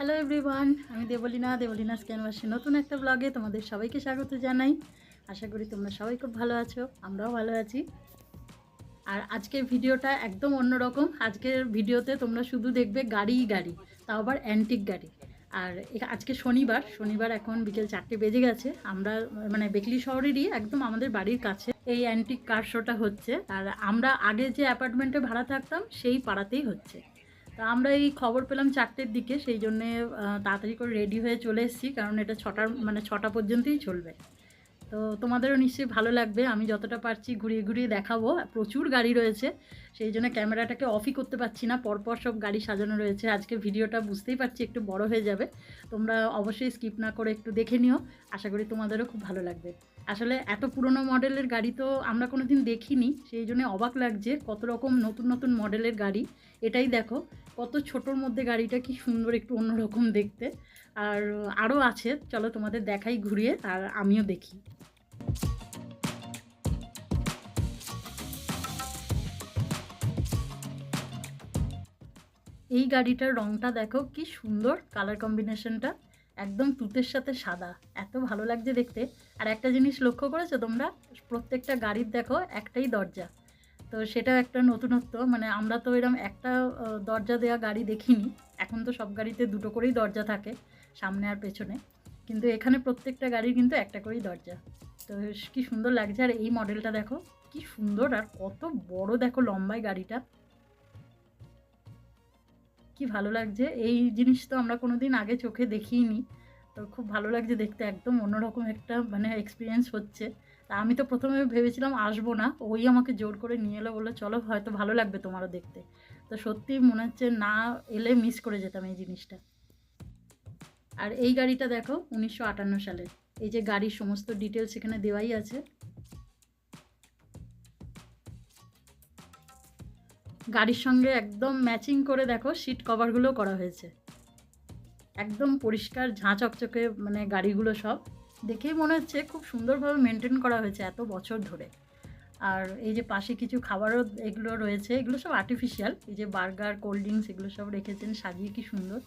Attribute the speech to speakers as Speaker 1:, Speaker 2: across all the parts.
Speaker 1: Hello everyone আমি দেবলিনা দেবলিনা স্ক্যানবাসী নতুন একটা ব্লগে তোমাদের সবাইকে স্বাগত জানাই। আশা করি তোমরা সবাই খুব ভালো আছো, আমরাও ভালো আছি। আর আজকের ভিডিওটা একদম অন্যরকম। আজকের ভিডিওতে তোমরা শুধু দেখবে গাড়িই গাড়ি, তাও আবার অ্যান্টিক গাড়ি। আর আজকে শনিবার শনিবার এখন বিকেল চারটে বেজে গেছে। আমরা মানে বেকলি শহরেরই, একদম আমাদের বাড়ির কাছে এই অ্যান্টিক কার শোটা হচ্ছে। আর আমরা আগে যে অ্যাপার্টমেন্টে ভাড়া থাকতাম, সেই পাড়াতেই হচ্ছে। তা আমরা এই খবর পেলাম চারটের দিকে, সেই জন্যে তাড়াতাড়ি করে রেডি হয়ে চলে এসেছি, কারণ এটা ছটার মানে ছটা পর্যন্তই চলবে। তো তোমাদেরও নিশ্চয়ই ভালো লাগবে, আমি যতটা পারছি ঘুরিয়ে ঘুরিয়ে দেখাবো, প্রচুর গাড়ি রয়েছে, সেই জন্য ক্যামেরাটাকে অফই করতে পারছি না, পরপর সব গাড়ি সাজানো রয়েছে, আজকে ভিডিওটা বুঝতেই পারছি একটু বড় হয়ে যাবে, তোমরা অবশ্যই স্কিপ না করে একটু দেখে নিও, আশা করি তোমাদেরও খুব ভালো লাগবে। আসলে এত পুরনো মডেলের গাড়ি তো আমরা কোনো দিন দেখিনি, সেই জন্য অবাক লাগছে কত রকম নতুন নতুন মডেলের গাড়ি। এটাই দেখো, কত ছোটোর মধ্যে গাড়িটা কি সুন্দর একটু অন্যরকম দেখতে। আর আরও আছে, চলো তোমাদের দেখাই ঘুরিয়ে, আর আমিও দেখি। এই গাড়িটার রংটা দেখো কি সুন্দর কালার কম্বিনেশনটা একদম তুতের সাথে সাদা। এত ভালো লাগছে দেখতে। আর একটা জিনিস লক্ষ্য করেছ তোমরা? প্রত্যেকটা গাড়ির দেখো একটাই দরজা। তো সেটাও একটা নতুনত্ব। মানে আমরা তো এরকম একটা দরজা দেওয়া গাড়ি দেখিনি। এখন তো সব গাড়িতে দুটো করেই দরজা থাকে, সামনে আর পেছনে। কিন্তু এখানে প্রত্যেকটা গাড়ির কিন্তু একটা করেই দরজা। তো কি সুন্দর লাগছে। আর এই মডেলটা দেখো, কি সুন্দর আর কত বড় দেখো লম্বায় গাড়িটা। কি ভালো লাগছে? এই জিনিস তো আমরা কোনো দিন আগে চোখে দেখিনি। তো খুব ভালো লাগছে দেখতে, একদম অন্যরকম একটা মানে এক্সপিরিয়েন্স হচ্ছে। তা আমি তো প্রথমে ভেবেছিলাম আসব না, ওই আমাকে জোর করে নিয়ে এলো বলে চলো, হয়তো ভালো লাগবে তোমারও দেখতে। তো সত্যি মনে হচ্ছে না এলে মিস করে যেতাম এই জিনিসটা। আর এই গাড়িটা দেখো, উনিশশো আটান্ন সালের। এই যে গাড়ির সমস্ত ডিটেলস এখানে দেওয়াই আছে। গাড়ির সঙ্গে একদম ম্যাচিং করে দেখো সিট কভারগুলো করা হয়েছে। একদম পরিষ্কার, ঝাঁ চকচকে মানে গাড়িগুলো সব। দেখেই মনে হচ্ছে খুব সুন্দরভাবে মেনটেন করা হয়েছে এত বছর ধরে। আর এই যে পাশে কিছু খাবারও এগুলো রয়েছে, এগুলো সব আর্টিফিশিয়াল এই যে বার্গার কোল্ড ড্রিঙ্কস এগুলো সব রেখেছেন, সাজিয়ে কি সুন্দর।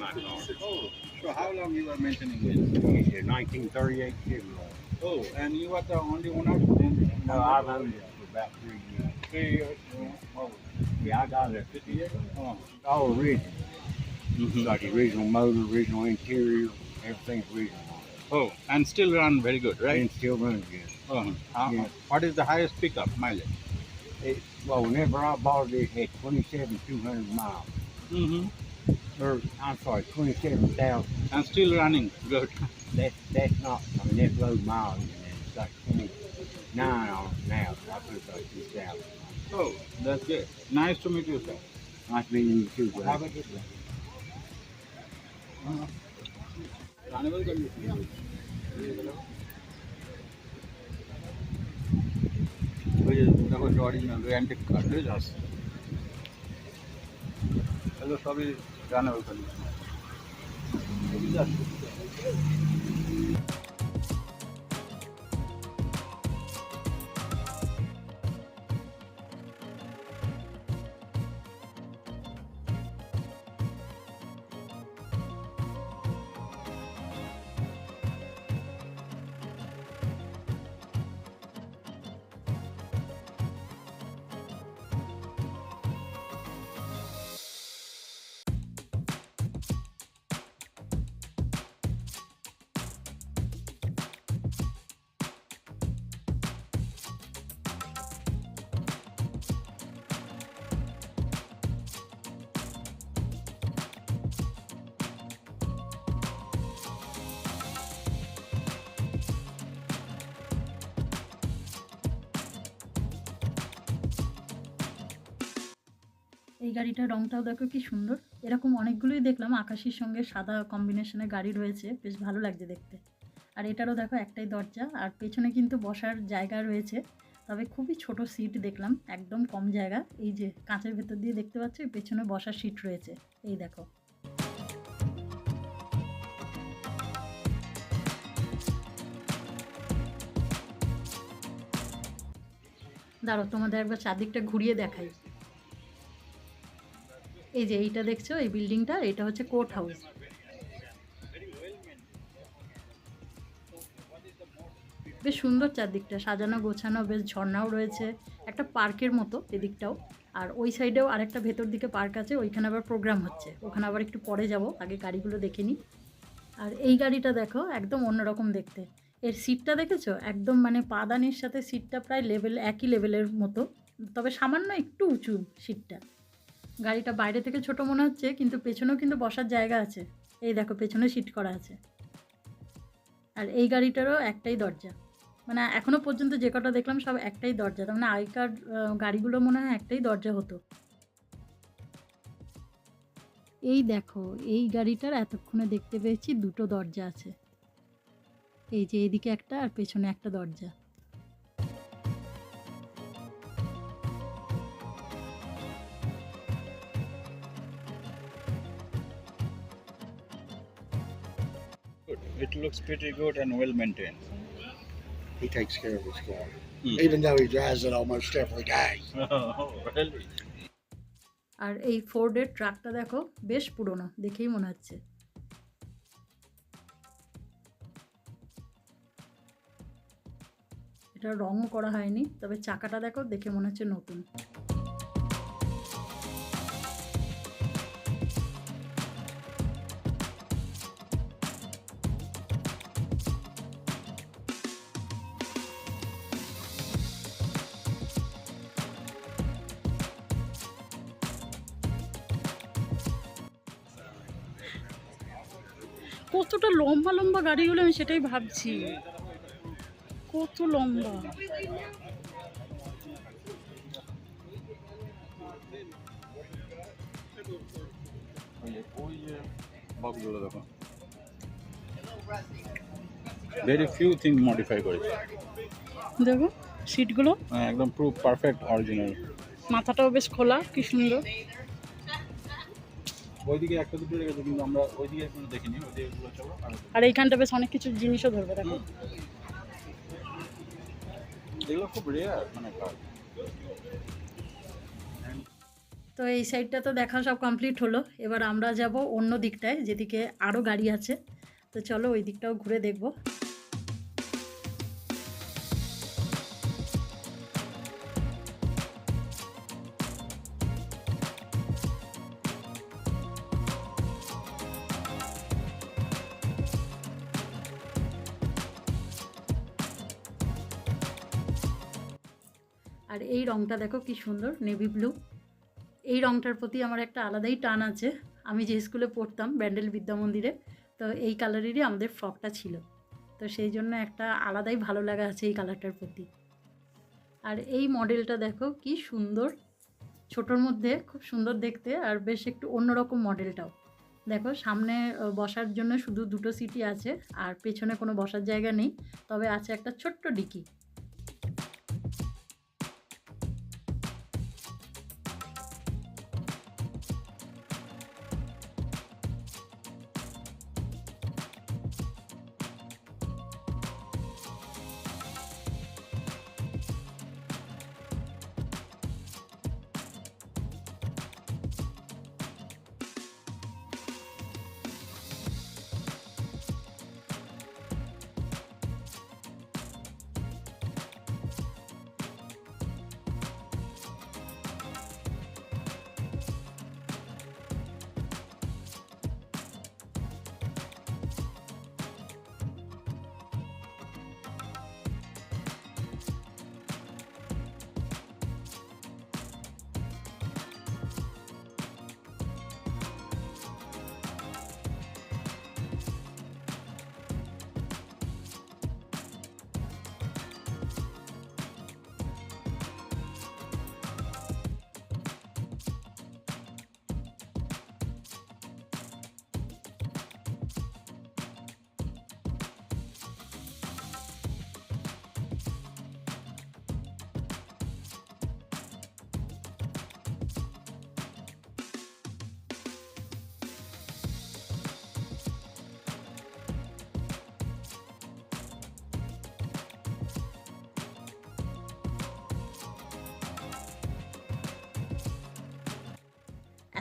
Speaker 2: So how long you were maintaining this?
Speaker 3: It's 1938 Chevrolet.
Speaker 2: Oh, and you were the only owner?
Speaker 3: No, I've owned it for about three years.
Speaker 2: Three years. Oh,
Speaker 3: Yeah, I got it.
Speaker 2: fifty years? Oh.
Speaker 3: All original. Got the original motor, original interior, everything's original.
Speaker 2: Oh, and still run very good, right?
Speaker 3: And still runs good.
Speaker 2: Oh, how-
Speaker 3: Yeah.
Speaker 2: What is the highest pickup mileage?
Speaker 3: It, well, whenever I bought it, it had 27,200 miles.
Speaker 2: Mm-hmm
Speaker 3: or I'm sorry, 27,000.
Speaker 2: I'm still running. Good.
Speaker 3: That, that's not, I mean, that's low miles. and it's like 29 on now, so I put about 2,000.
Speaker 2: Oh, that's good. Nice to meet you, sir.
Speaker 3: Nice to meet you too, brother.
Speaker 2: Have a good one. Uh-huh. Carnival can be which is the majority of the antique cartridges. এগুলো সবই রানে ওখানে।
Speaker 1: এই গাড়িটার রংটাও দেখো কি সুন্দর। এরকম অনেকগুলোই দেখলাম। আকাশের সঙ্গে সাদা কম্বিনেশনের গাড়ি রয়েছে। বেশ ভালো লাগছে দেখতে। আর এটারও দেখো একটাই দরজা। আর পেছনে কিন্তু বসার জায়গা রয়েছে। তবে খুবই ছোট সিট দেখলাম। একদম কম জায়গা। এই যে কাঁচের ভেতর দিয়ে দেখতে পাচ্ছি পেছনে বসার সিট রয়েছে। এই দেখো। দাঁড়ো তোমাদের একবার চারদিকটা ঘুরিয়ে দেখাই। এই যে এইটা দেখছ, এই বিল্ডিংটা, এটা হচ্ছে কোর্ট হাউস বেশ সুন্দর চারদিকটা, সাজানো গোছানো, বেশ ঝর্ণাও রয়েছে। একটা পার্কের মতো এদিকটাও। আর ওই সাইডেও আরেকটা ভেতর দিকে পার্ক আছে, ওইখানে আবার প্রোগ্রাম হচ্ছে। ওখানে আবার একটু পরে যাব, আগে গাড়িগুলো দেখে নিই। আর এই গাড়িটা দেখো, একদম অন্যরকম দেখতে। এর সিটটা দেখেছ? একদম মানে পাদানির সাথে সিটটা প্রায় লেভেল একই লেভেলের মতো। তবে সামান্য একটু উঁচু সিটটা গাড়িটা বাইরে থেকে ছোট মনে হচ্ছে, কিন্তু পেছনেও কিন্তু বসার জায়গা আছে। এই দেখো, পেছনে সিট করা আছে। আর এই গাড়িটারও একটাই দরজা। মানে এখনও পর্যন্ত যে কটা দেখলাম সব একটাই দরজা। তার মানে আগেকার গাড়িগুলো মনে হয় একটাই দরজা হতো। এই দেখো, এই গাড়িটার এতক্ষণে দেখতে পেয়েছি দুটো দরজা আছে। এই যে এদিকে একটা আর পেছনে একটা দরজা।
Speaker 2: Looks pretty good and well maintained.
Speaker 4: He takes care of his car.
Speaker 2: Hmm.
Speaker 4: Even though he drives it almost every day.
Speaker 2: Oh, really?
Speaker 1: আর এই ফোর্ডের ট্রাকটা দেখো বেশ পুরনো দেখেই মনে হচ্ছে এটা রঙও করা হয়নি তবে চাকাটা দেখো দেখে মনে হচ্ছে নতুন কতটা লম্বা লম্বা গাড়িগুলো আমি সেটাই ভাবছি। কত লম্বা।
Speaker 2: ভেরি ফিউ থিং মডিফাই করেছে।
Speaker 1: দেখো সিটগুলো
Speaker 2: হ্যাঁ, একদম প্রুফ পারফেক্ট অরিজিনাল
Speaker 1: মাথাটাও বেশ খোলা কি সুন্দর।
Speaker 2: ওইদিকে একটা দুটো রেখেছে কিন্তু আমরা ওইদিকে দেখিনি ওইদিকে গুলো চলো আর
Speaker 1: আর এইখানটা বেশ অনেক কিছু জিনিসও ধরবে দেখো।
Speaker 2: এগুলো খুব রেয়ার মানে
Speaker 1: তো এই সাইডটা তো দেখা সব কমপ্লিট হলো। এবার আমরা যাব অন্য দিকটায় যেদিকে আরও গাড়ি আছে। তো চলো ওই দিকটাও ঘুরে দেখব। আর এই রংটা দেখো কি সুন্দর নেভি ব্লু এই রংটার প্রতি আমার একটা আলাদাই টান আছে। আমি যে স্কুলে পড়তাম ব্যান্ডেল বিদ্যা মন্দিরে, তো এই কালারেরই আমাদের ফ্রকটা ছিল। তো সেই জন্য একটা আলাদাই ভালো লাগা আছে এই কালারটার প্রতি। আর এই মডেলটা দেখো কি সুন্দর। ছোটোর মধ্যে খুব সুন্দর দেখতে, আর বেশ একটু অন্যরকম মডেলটাও। দেখো সামনে বসার জন্য শুধু দুটো সিটি আছে, আর পেছনে কোনো বসার জায়গা নেই। তবে আছে একটা ছোট্ট ডিকি।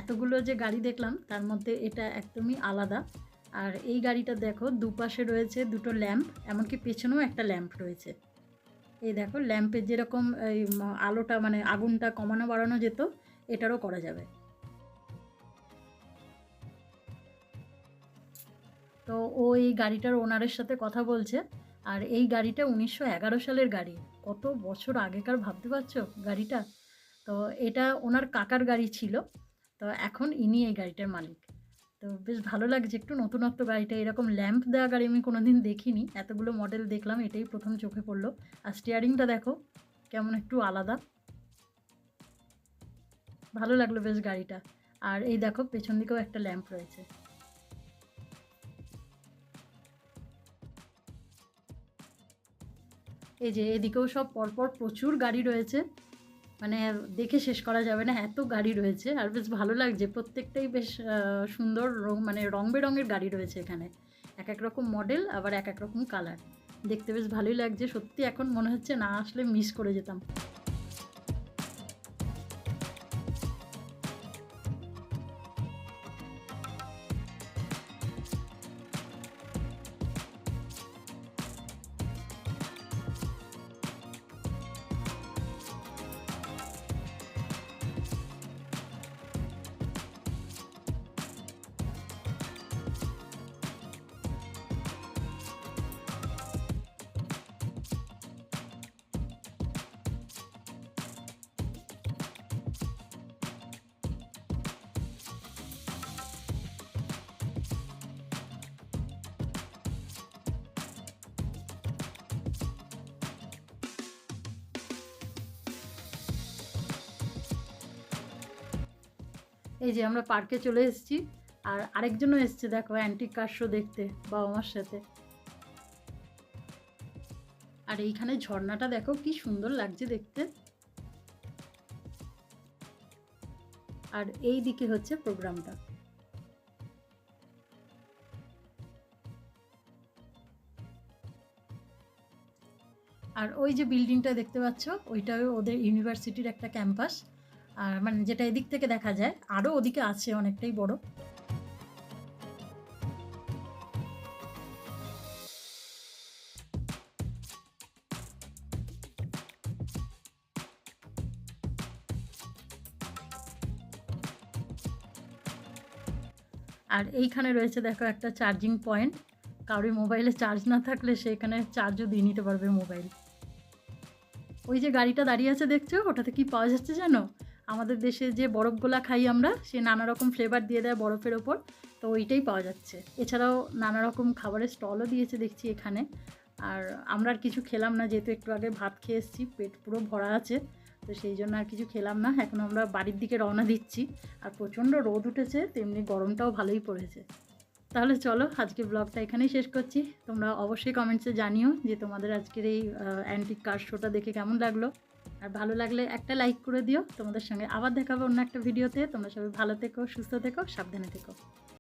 Speaker 1: এতগুলো যে গাড়ি দেখলাম, তার মধ্যে এটা একদমই আলাদা। আর এই গাড়িটা দেখো, দুপাশে রয়েছে দুটো ল্যাম্প, এমনকি পেছনেও একটা ল্যাম্প রয়েছে। এই দেখো, ল্যাম্পের যেরকম এই আলোটা মানে আগুনটা কমানো বাড়ানো যেত, এটারও করা যাবে। তো ও এই গাড়িটার ওনারের সাথে কথা বলছে, আর এই গাড়িটা উনিশশো এগারো সালের গাড়ি। কত বছর আগেকার ভাবতে পারছ গাড়িটা? তো এটা ওনার কাকার গাড়ি ছিল তো এখন ইনি এই গাড়িটার মালিক। তো বেশ ভালো লাগছে একটু। নতুনত্ব গাড়িটা, এরকম ল্যাম্প দেওয়া গাড়ি আমি কোনোদিন দেখিনি। এতগুলো মডেল দেখলাম, এটাই প্রথম চোখে পড়ল। আর স্টিয়ারিংটা দেখো, কেমন একটু আলাদা। ভালো লাগল বেশ গাড়িটা। আর এই দেখো, পেছন দিকেও একটা ল্যাম্প রয়েছে। এই যে, এদিকেও সব পরপর প্রচুর গাড়ি রয়েছে। মানে দেখে শেষ করা যাবে না, এত গাড়ি রয়েছে আর বেশ ভালো লাগছে। প্রত্যেকটাই বেশ সুন্দর রং মানে রং বেরঙের গাড়ি রয়েছে এখানে। এক এক রকম মডেল আবার এক এক রকম কালার দেখতে বেশ ভালোই লাগছে। সত্যি এখন মনে হচ্ছে না আসলে মিস করে যেতাম। এই যে আমরা পার্কে চলে এসেছি। আর আরেকজনও এসছে, দেখো অ্যান্টিক কার শো দেখতে বাবা মার সাথে। আর এইখানে ঝর্ণাটা দেখো, কি সুন্দর লাগছে দেখতে। আর এই দিকে হচ্ছে প্রোগ্রামটা। আর ওই যে বিল্ডিংটা দেখতে পাচ্ছ, ওইটাও ওদের ইউনিভার্সিটির একটা ক্যাম্পাস আর মানে যেটা এদিক থেকে দেখা যায় আরও ওদিকে আছে অনেকটাই বড়। আর এইখানে রয়েছে দেখো একটা চার্জিং পয়েন্ট কারোর মোবাইলে চার্জ না থাকলে সেখানে চার্জও দিয়ে নিতে পারবে মোবাইল ওই যে গাড়িটা দাঁড়িয়ে আছে দেখছ, ওটাতে কি পাওয়া যাচ্ছে জানো? আমাদের দেশে যে বরফগোলা খাই আমরা, সে নানা রকম ফ্লেভার দিয়ে দেয় বরফের ওপর, তো ওইটাই পাওয়া যাচ্ছে। এছাড়াও নানা রকম খাবারের স্টলও দিয়েছে দেখছি এখানে। আর আমরা আর কিছু খেলাম না, যেহেতু একটু আগে ভাত খেয়ে এসেছি, পেট পুরো ভরা আছে, তো সেই জন্য আর কিছু খেলাম না। এখন আমরা বাড়ির দিকে রওনা দিচ্ছি। আর প্রচণ্ড রোদ উঠেছে, তেমনি গরমটাও ভালোই পড়েছে। তাহলে চলো আজকে ব্লগটা এখানেই শেষ করছি। তোমরা অবশ্যই কমেন্টসে জানিও যে তোমাদের আজকের এই অ্যান্টিক কার শোটা দেখে কেমন লাগল। আর ভালো লাগলে একটা লাইক করে দিও। তোমাদের সঙ্গে আবার দেখাবো অন্য একটা ভিডিওতে তোমরা সবাই ভালো থেকো, সুস্থ থেকো, সাবধানে থেকো।